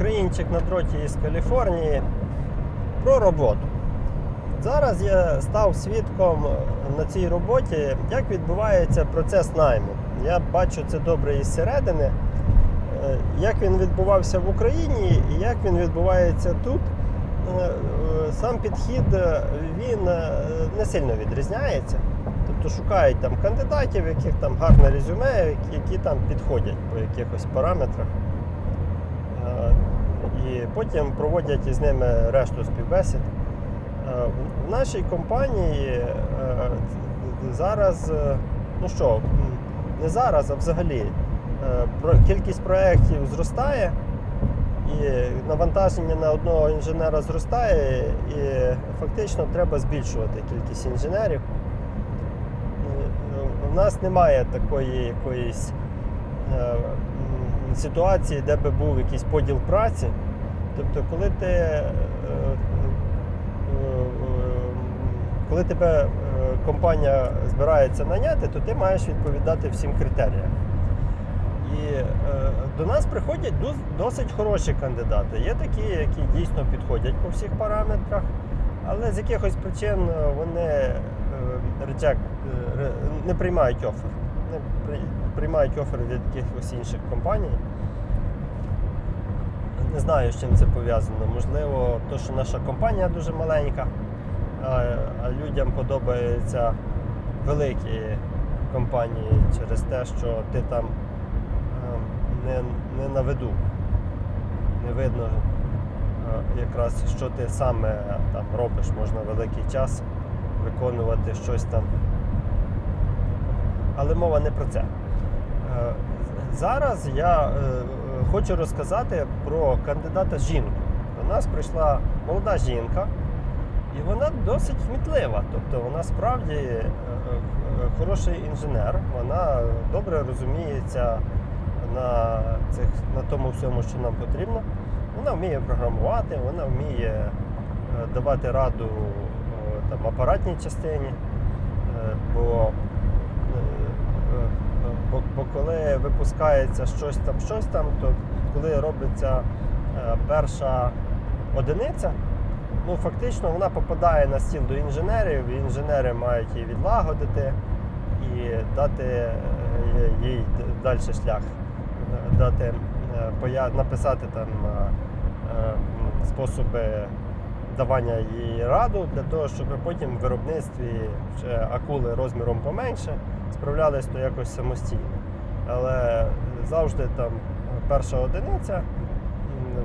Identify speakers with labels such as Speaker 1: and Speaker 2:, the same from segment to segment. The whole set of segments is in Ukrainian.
Speaker 1: Українчик на дроті із Каліфорнії про роботу. Зараз я став свідком на цій роботі, як відбувається процес найму. Я бачу це добре із середини, е, як він відбувався в Україні і як він відбувається тут. Е, е, Сам підхід е, він е, не сильно відрізняється. Тобто шукають там кандидатів, яких там гарне резюме, які там підходять по якихось параметрах. І потім проводять із ними решту співбесід. Е, В нашій компанії е, зараз, е, ну що, не зараз, а взагалі, кількість проєктів зростає, і навантаження на одного інженера зростає, і фактично треба збільшувати кількість інженерів. У нас немає такої якоїсь ситуації, де би був якийсь поділ праці. Тобто, коли ти, е, е, е, коли тебе компанія збирається наняти, то ти маєш відповідати всім критеріям. І е, до нас приходять досить хороші кандидати. Є такі, які дійсно підходять по всіх параметрах, але з якихось причин вони е, reject, е, не приймають офер. Не при- приймають офер від якихось інших компаній. Не знаю, з чим це пов'язано. Можливо, то, що наша компанія дуже маленька, а, людям подобаються великі компанії через те, що ти там е, не, не на виду. Не видно е, якраз, що ти саме там робиш, можна великий час виконувати щось там. Але мова не про це. Е, Зараз я е, хочу розказати про кандидата жінку. До нас прийшла молода жінка, і вона досить кмітлива. Тобто вона справді е, е, хороший інженер, вона добре розуміється на, цих, на тому всьому, що нам потрібно. Вона вміє програмувати, вона вміє е, давати раду там, апаратній частині. Бо, бо, бо коли випускається щось там, щось там, то коли робиться е, перша одиниця, ну фактично вона попадає на стіл до інженерів, і інженери мають її відлагодити і дати е, їй далі шлях, дати е, написати там е, способи давання їй раду для того, щоб потім в виробництві акули розміром поменше справлялись то якось самостійно. Але завжди там перша одиниця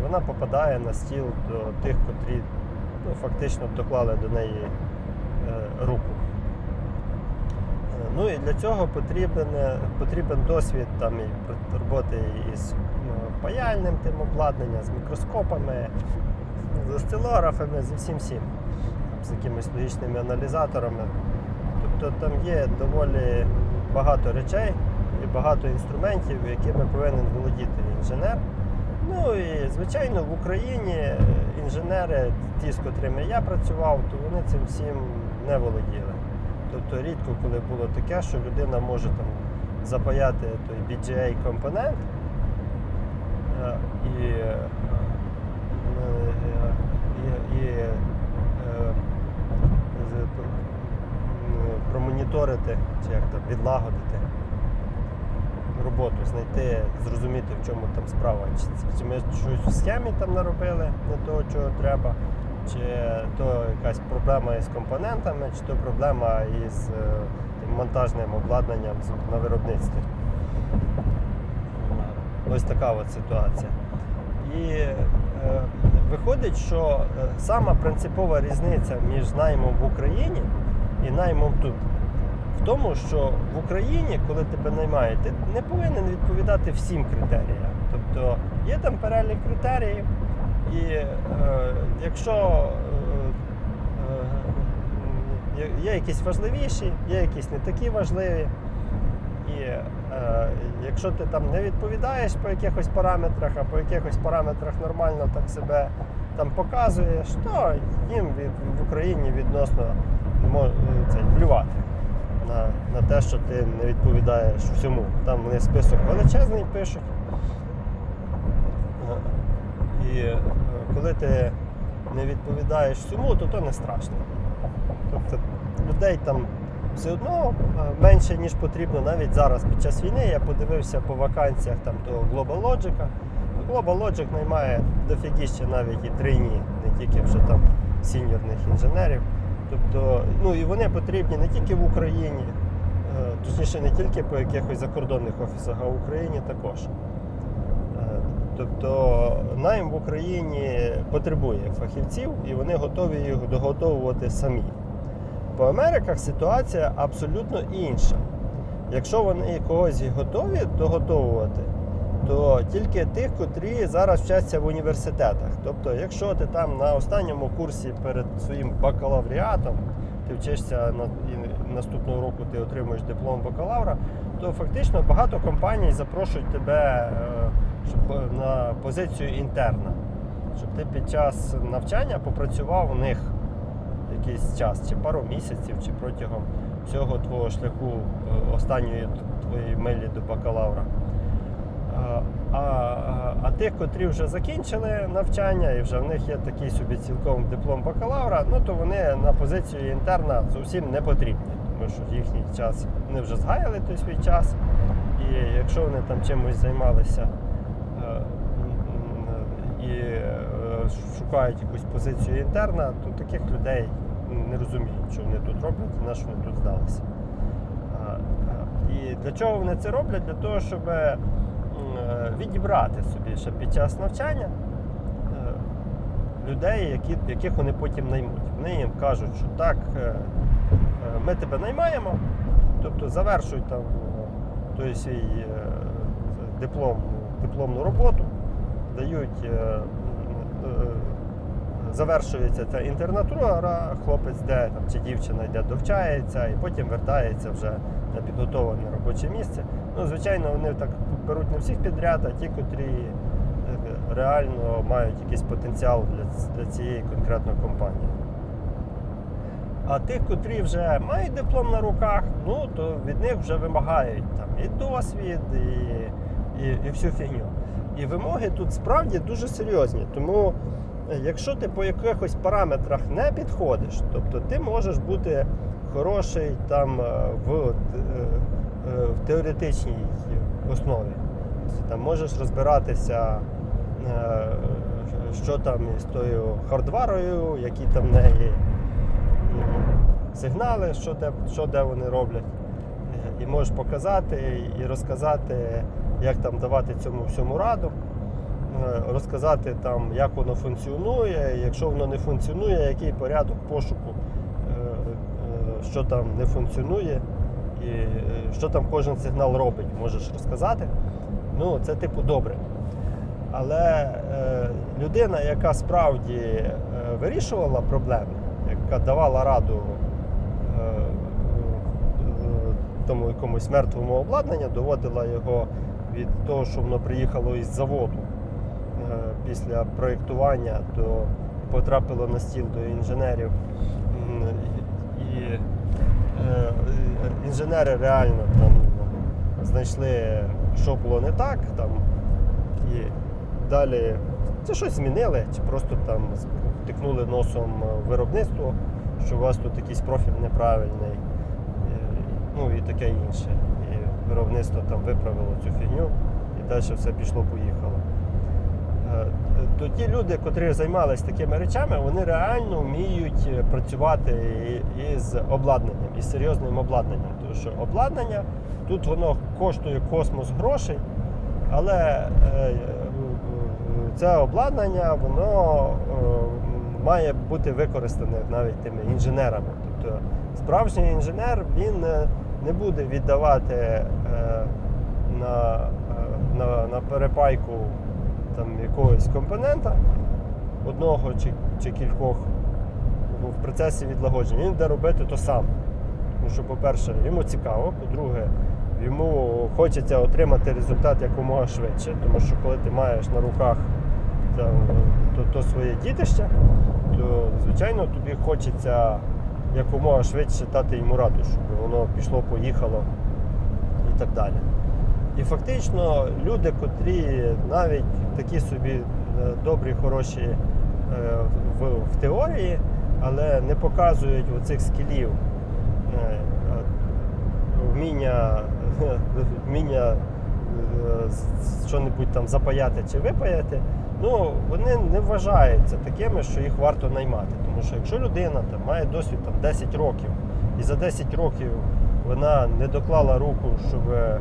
Speaker 1: вона попадає на стіл до тих, котрі ну, фактично доклали до неї е, руку. Е, Ну і для цього потрібен, е, потрібен досвід там, роботи із паяльним тим обладнанням, з мікроскопами, з осцилографами, з всім всім, з якимись логічними аналізаторами. Тобто там є доволі багато речей і багато інструментів, якими повинен володіти інженер. Ну і звичайно в Україні е, інженери, ті, з котрими я працював, то вони цим всім не володіли. Тобто рідко, коли було таке, що людина може там запаяти той BGA компонент е, і, е, і, і м, промоніторити чи як там відлагодити роботу, знайти, зрозуміти, в чому там справа. Чи, чи ми щось в схемі там наробили не того, чого треба, чи то якась проблема із компонентами, чи то проблема із е, тим монтажним обладнанням на виробництві. Ось така от ситуація. І е, виходить, що е, сама принципова різниця між наймом в Україні і наймом тут в тому, що в Україні, коли тебе наймають, ти не повинен відповідати всім критеріям. Тобто є там перелік критеріїв, і е, якщо е, е, є- якісь важливіші, є якісь не такі важливі. І е, якщо ти там не відповідаєш по якихось параметрах, а по якихось параметрах нормально так себе там показуєш, то їм від, в Україні відносно мо- це, плювати на, на те, що ти не відповідаєш всьому. Там вони список величезний пишуть. Е, І е, коли ти не відповідаєш всьому, то то не страшно. Тобто людей там все одно е, менше, ніж потрібно. Навіть зараз під час війни я подивився по вакансіях там того Global Logic. Global Logic наймає дофігіще навіть і трійні, не тільки вже там сіньорних інженерів. Тобто, ну і вони потрібні не тільки в Україні, е, точніше не тільки по якихось закордонних офісах, а в Україні також. Е, Тобто найм в Україні потребує фахівців і вони готові їх доготовувати самі. По Америках ситуація абсолютно інша. Якщо вони когось готові доготовувати, то тільки тих, котрі зараз вчаться в університетах. Тобто, якщо ти там на останньому курсі перед своїм бакалавріатом, ти вчишся на наступного року ти отримуєш диплом бакалавра, то фактично багато компаній запрошують тебе е, щоб на позицію інтерна, щоб ти під час навчання попрацював у них якийсь час, чи пару місяців, чи протягом всього твого шляху е, останньої твоєї милі до бакалавра. А, а, тих, котрі вже закінчили навчання, і вже в них є такий собі цілком диплом бакалавра, ну то вони на позицію інтерна зовсім не потрібні, тому що їхній час вони вже згаяли той свій час. І якщо вони там чимось займалися е, і е, шукають якусь позицію інтерна, то таких людей не розуміють, що вони тут роблять і на що вони тут здалися. А, І для чого вони це роблять? Для того, щоб е, відібрати собі ще під час навчання е, людей, які, яких вони потім наймуть. Вони їм кажуть, що так, е, е, ми тебе наймаємо, тобто завершуй там е, той свій е, диплом, дипломну роботу, дають. е, е, Завершується ця інтернатура, хлопець де там, чи дівчина йде довчається і потім вертається вже на підготовлене робоче місце. Ну, звичайно, вони так беруть не всіх підряд, а ті, котрі е, реально мають якийсь потенціал для, для цієї конкретної компанії. А тих, котрі вже мають диплом на руках, ну то від них вже вимагають там і досвід, і, і, і всю фігню. І вимоги тут справді дуже серйозні. Тому е, якщо ти по якихось параметрах не підходиш, тобто ти можеш бути хороший там е, в, в теоретичній основі. Там можеш розбиратися, е, що там із тою хардварою, які там в неї сигнали, що де, що де вони роблять. Е, І можеш показати і розказати, як там давати цьому всьому раду, Е, розказати там, як воно функціонує, якщо воно не функціонує, який порядок пошуку, е, е, що там не функціонує, і е, що там кожен сигнал робить, можеш розказати. Ну, це типу добре. Але е, людина, яка справді е, вирішувала проблеми, яка давала раду е, е, тому якомусь мертвому обладнанню, доводила його від того, що воно приїхало із заводу е, після проєктування, до потрапило на стіл до інженерів. Е, е, інженери реально там знайшли, що було не так. Там, і далі це щось змінили, чи просто там втикнули носом виробництво, що у вас тут якийсь профіль неправильний, ну і таке інше. І виробництво там виправило цю фігню, і далі все пішло-поїхало. То ті люди, котрі займалися такими речами, вони реально вміють е, працювати із обладнанням, із серйозним обладнанням. Тому що обладнання тут воно коштує космос грошей, але е, це обладнання воно е, має бути використане навіть тими інженерами. Тобто справжній інженер він не буде віддавати на, на, на перепайку там, якогось компонента одного чи, чи кількох в процесі відлагодження. Він буде робити то саме. Тому що, по-перше, йому цікаво, по-друге, йому хочеться отримати результат якомога швидше, тому що коли ти маєш на руках там, то, то своє дітище, то звичайно тобі хочеться якомога швидше дати йому раду, щоб воно пішло, поїхало і так далі. І фактично люди, котрі навіть такі собі добрі, хороші е, в, в теорії, але не показують оцих скілів, е, е, вміння, вміння е, що-небудь там запаяти чи випаяти. Ну, вони не вважаються такими, що їх варто наймати. Тому що якщо людина там, має досвід там, 10 років, і за 10 років вона не доклала руку, щоб, е, е,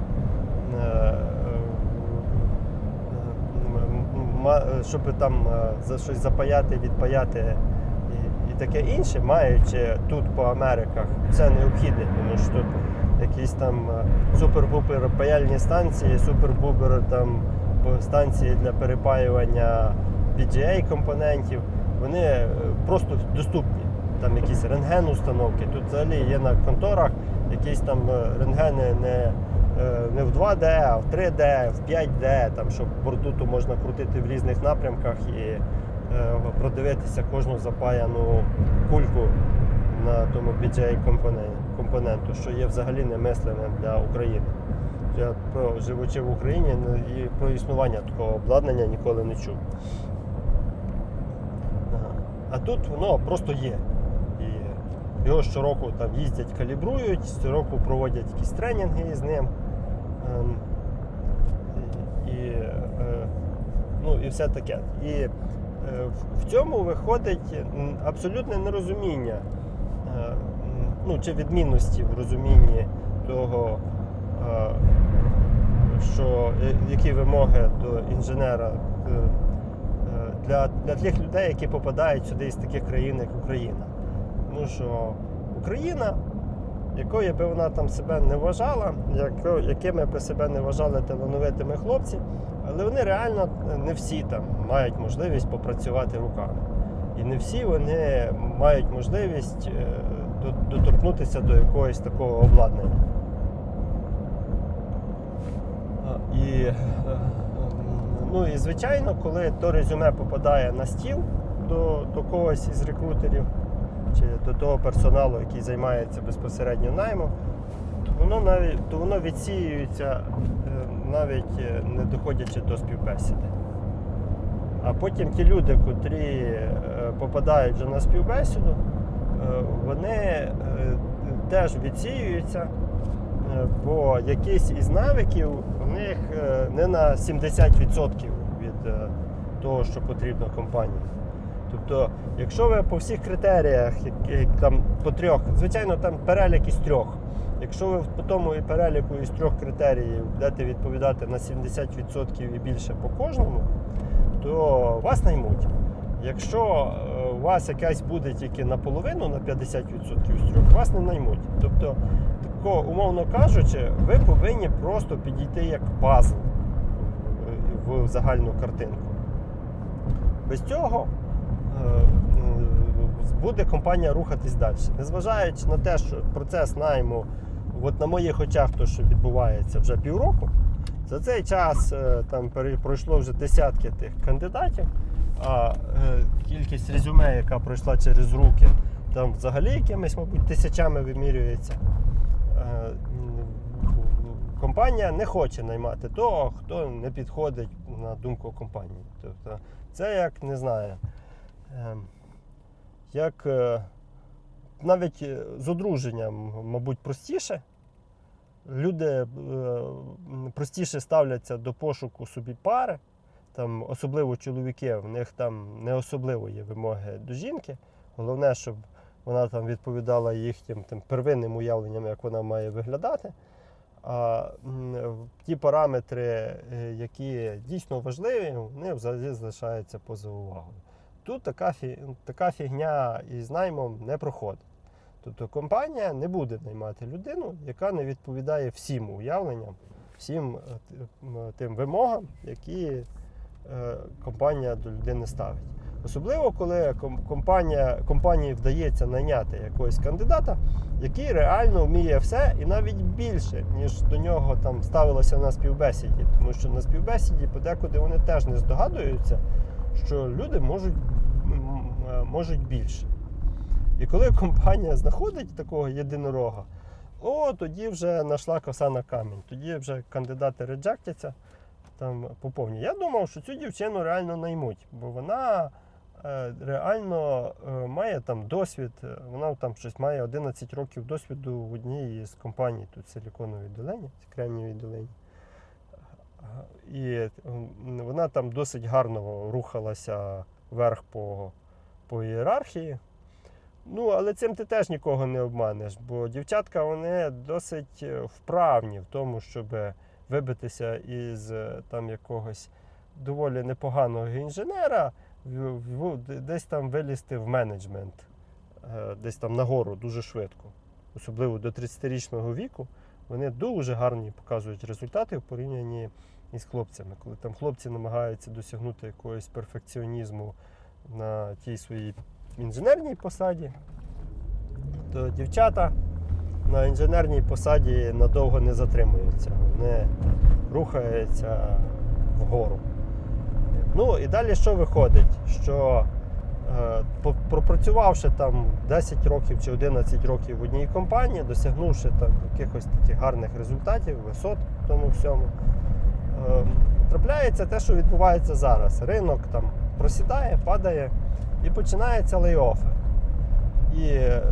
Speaker 1: щоб там е, за щось запаяти, відпаяти і, і таке інше, маючи тут по Америках це необхідне, тому що тут якісь там е, супер-пупер паяльні станції, супер-пупер там станції для перепаювання PGA компонентів, вони е, просто доступні. Там якісь рентген установки. Тут взагалі є на конторах якісь там е, рентгени не, е, не в 2D, а в 3D, в 5D, там, щоб бордуту можна крутити в різних напрямках і е, продивитися кожну запаяну кульку на тому компоне- компоненту, що є взагалі немисленим для України. Я живучи в Україні і про існування такого обладнання ніколи не чув. А тут воно просто є. І його щороку там їздять, калібрують, щороку проводять якісь тренінги з ним. Ем, І, е, ну, і все таке. І е, в- цьому виходить абсолютне нерозуміння, е, ну, чи відмінності в розумінні того, що які вимоги до інженера для, для тих людей, які попадають сюди із таких країн, як Україна. Тому що Україна, якою би вона там себе не вважала, якими би себе не вважали талановитими хлопці, але вони реально не всі там мають можливість попрацювати руками. І не всі вони мають можливість е, доторкнутися до якогось такого обладнання. І, е, ну, і звичайно, коли то резюме попадає на стіл до, до когось із рекрутерів чи до того персоналу, який займається безпосередньо наймом, то воно навіть то воно відсіюється е, навіть е, не доходячи до співбесіди. А потім ті люди, котрі е, попадають вже на співбесіду, вони теж відсіюються, бо якийсь із навиків у них не на 70% від того, що потрібно компанії. Тобто, якщо ви по всіх критеріях, які там по трьох, звичайно, там перелік із трьох. Якщо ви по тому і переліку із трьох критеріїв будете відповідати на 70% і більше по кожному, то вас наймуть. Якщо е, у вас якась буде тільки наполовину, на 50% з трьох, вас не наймуть. Тобто, тако, умовно кажучи, ви повинні просто підійти як пазл в- в загальну картинку. Без цього е, буде компанія рухатись далі. Незважаючи на те, що процес найму, от на моїх очах, то що відбувається вже півроку, за цей час е, там пройшло вже десятки тих кандидатів, а е, кількість резюме, яка пройшла через руки, там взагалі якимись, мабуть, тисячами вимірюється. Е, Компанія не хоче наймати того, хто не підходить на думку компанії. Тобто це як не знаю, як е, навіть е, з одруженням, мабуть, простіше. Люди е, простіше ставляться до пошуку собі пари, там, особливо чоловіки, в них там не особливо є вимоги до жінки. Головне, щоб вона там відповідала їхнім там, первинним уявленням, як вона має виглядати. А ті параметри, які дійсно важливі, вони взагалі залишаються поза увагою. Тут така, фі, така фігня із наймом не проходить. Тобто компанія не буде наймати людину, яка не відповідає всім уявленням, всім е, тим вимогам, які е, компанія до людини ставить. Особливо, коли компанія, компанії вдається найняти якогось кандидата, який реально вміє все і навіть більше, ніж до нього там ставилося на співбесіді. Тому що на співбесіді подекуди вони теж не здогадуються, що люди можуть, можуть більше. І коли компанія знаходить такого єдинорога, о, тоді вже знайшла коса на камінь. Тоді вже кандидати реджектяться, там поповні. Я думав, що цю дівчину реально наймуть, бо вона е, реально е, має там досвід. е, Вона там щось має 11 років досвіду в одній з компаній тут в Силіконовій долині, Кремнієвій долині. І вона там досить гарно рухалася вверх по, по ієрархії. Ну, але цим ти теж нікого не обманеш, бо дівчатка вони досить е, вправні в тому, щоб вибитися із е, там якогось доволі непоганого інженера, десь там вилізти в менеджмент, е, десь там нагору дуже швидко. Особливо до 30-річного віку. Вони дуже гарні показують результати в порівнянні із хлопцями. Коли там хлопці намагаються досягнути якогось перфекціонізму на тій своїй інженерній посаді, то дівчата на інженерній посаді надовго не затримуються. Вони рухаються вгору. Ну і далі що виходить? Що е, пропрацювавши там 10 років чи 11 років в одній компанії, досягнувши там якихось таких гарних результатів, висот в тому всьому, е, трапляється те, що відбувається зараз. Ринок там просідає, падає і починаються лейофи. І е,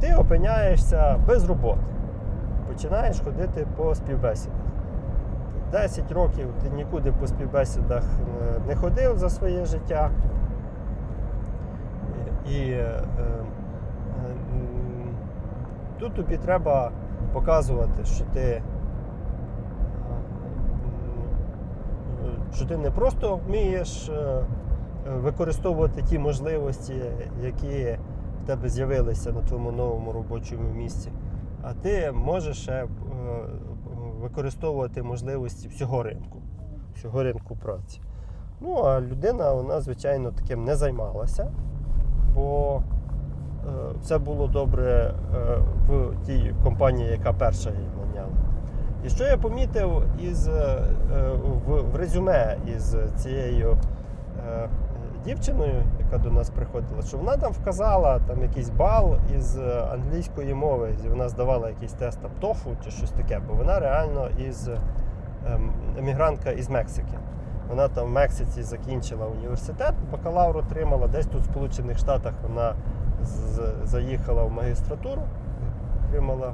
Speaker 1: ти опиняєшся без роботи. Починаєш ходити по співбесідах. 10 років ти нікуди по співбесідах е, не ходив за своє життя. І е, е, тут тобі треба показувати, що ти, е, м, що ти не просто вмієш е, використовувати ті можливості, які в тебе з'явилися на твоєму новому робочому місці, а ти можеш ще е, використовувати можливості всього ринку, всього ринку праці. Ну, а людина, вона, звичайно, таким не займалася, бо е, все було добре е, в тій компанії, яка перша її наняла. І що я помітив із, е, е, в, резюме із цією е, дівчиною, яка до нас приходила, що вона там вказала там якийсь бал із англійської мови, вона здавала якийсь тест там TOEFL чи щось таке, бо вона реально із ем, емігрантка із Мексики. Вона там в Мексиці закінчила університет, бакалавр отримала, десь тут в Сполучених Штатах вона заїхала в магістратуру, отримала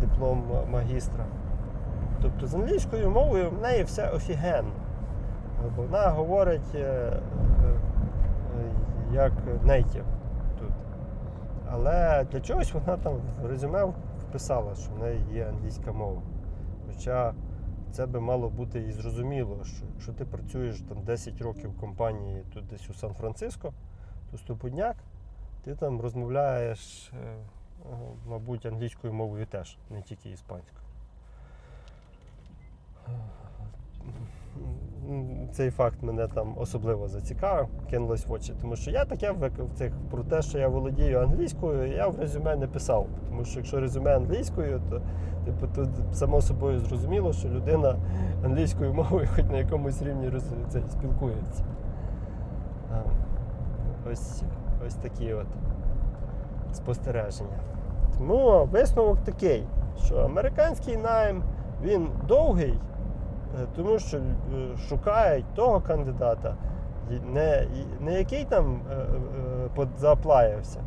Speaker 1: диплом магістра. Тобто з англійською мовою в неї все офігенно. Бо вона говорить е, е, як нейтів тут. Але для чогось вона там в резюме вписала, що в неї є англійська мова. Хоча це би мало бути і зрозуміло, що якщо ти працюєш там 10 років в компанії тут десь у Сан-Франциско, то стопудняк, ти там розмовляєш, е, мабуть, англійською мовою теж, не тільки іспанською. Цей факт мене там особливо зацікавив, кинулось в очі. Тому що я таке в цих про те, що я володію англійською, я в резюме не писав. Тому що якщо резюме англійською, то типу, тут само собою зрозуміло, що людина англійською мовою хоч на якомусь рівні роз, це, спілкується. Ось, ось такі от спостереження. Тому висновок такий, що американський найм він довгий, тому що е, шукають того кандидата, не, не який там е, е, зааплаєвся,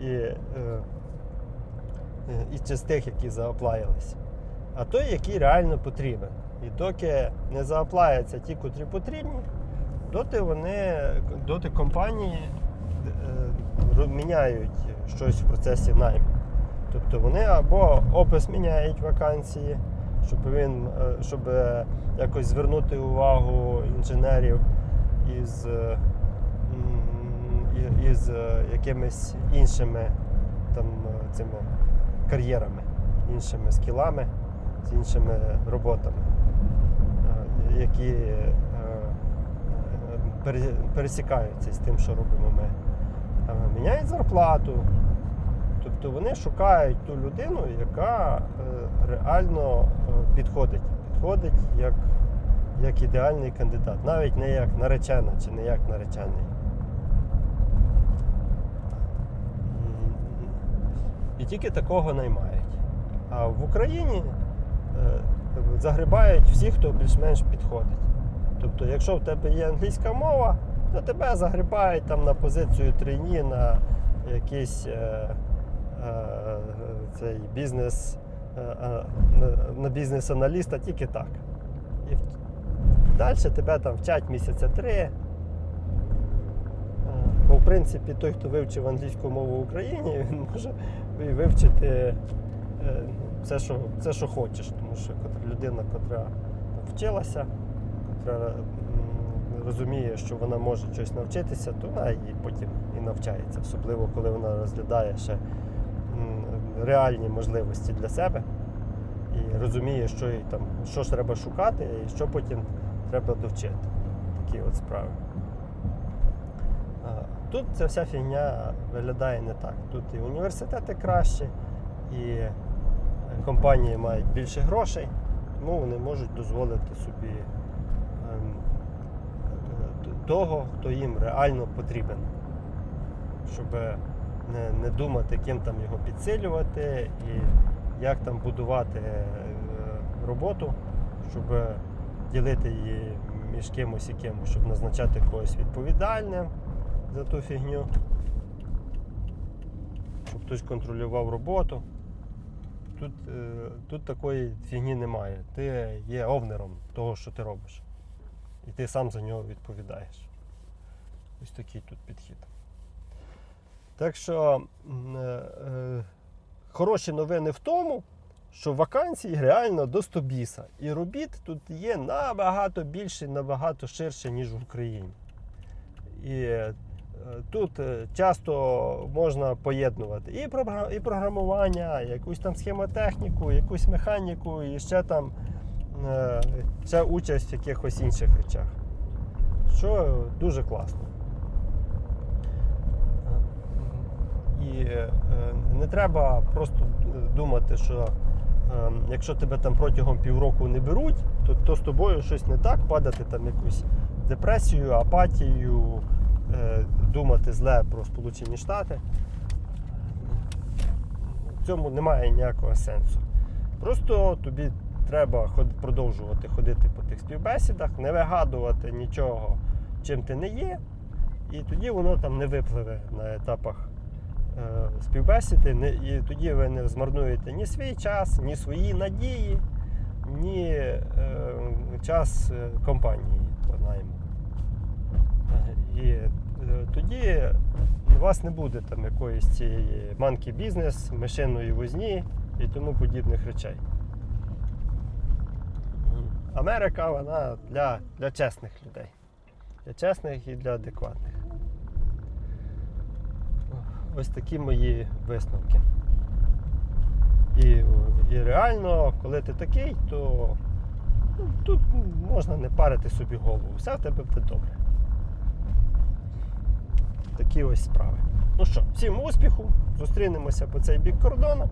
Speaker 1: і, е, е, і чи з тих, які зааплаїлися, а той, який реально потрібен. І доки не зааплаються ті, котрі потрібні, доти вони, доти компанії е, міняють щось в процесі найму. Тобто вони або опис міняють вакансії, щоб він, е, щоб е, якось звернути увагу інженерів із, е, із якимись іншими там цими кар'єрами, іншими скілами, з іншими роботами, які пере- пересікаються з тим, що робимо ми. Міняють зарплату. Тобто вони шукають ту людину, яка е, реально е, підходить. Підходить як, як ідеальний кандидат, навіть не як наречена чи не як наречений. І тільки такого наймають. А в Україні е, загрібають всі, хто більш-менш підходить. Тобто, якщо в тебе є англійська мова, то тебе загрібають там на позицію трійні, на якийсь цей бізнес, е, е, на- на бізнес-аналіста тільки так. І далі тебе там вчать місяця три. Е, Бо, в принципі, той, хто вивчив англійську мову в Україні, він може вивчити е, все, що, все, що хочеш. Тому що людина, яка вчилася, яка розуміє, що вона може щось навчитися, то вона і потім і навчається, особливо коли вона розглядає ще реальні можливості для себе і розуміє, що їй там, що ж треба шукати і що потім треба довчити. Такі от справи. Тут ця вся фігня виглядає не так. Тут і університети кращі, і е, компанії мають більше грошей, тому вони можуть дозволити собі ем, е, того, хто їм реально потрібен. Щоб не, не думати, ким там його підсилювати і як там будувати е, роботу, щоб ділити її між кимось і кимось, щоб назначати когось відповідальним за ту фігню, щоб хтось контролював роботу. Тут, е, тут такої фігні немає. Ти є овнером того, що ти робиш. І ти сам за нього відповідаєш. Ось такий тут підхід. Так що е, е, хороші новини в тому, що вакансій реально до 100 біса. І робіт тут є набагато більше, набагато ширше, ніж в Україні. І е, тут часто можна поєднувати і, програ- і програмування, якусь там схемотехніку, якусь механіку, і ще там ще участь в якихось інших речах. Що дуже класно. І е, не треба просто думати, що е, якщо тебе там протягом півроку не беруть, то, то з тобою щось не так, падати там якусь депресію, апатію, е, думати зле про Сполучені Штати. В цьому немає ніякого сенсу. Просто тобі треба продовжувати ходити по тих співбесідах, не вигадувати нічого, чим ти не є, і тоді воно там не випливе на етапах е, співбесіди, і тоді ви не змарнуєте ні свій час, ні свої надії, ні е, час е, компанії по найму. Е, І е, тоді у вас не буде там якоїсь цієї манки бізнес, мишиної возні і тому подібних речей. Америка вона для, для чесних людей. Для чесних і для адекватних. Ось такі мої висновки. І, і реально, коли ти такий, то ну, тут можна не парити собі голову. Все в тебе буде добре. Такі ось справи. Ну що, всім успіху! Зустрінемося по цей бік кордону.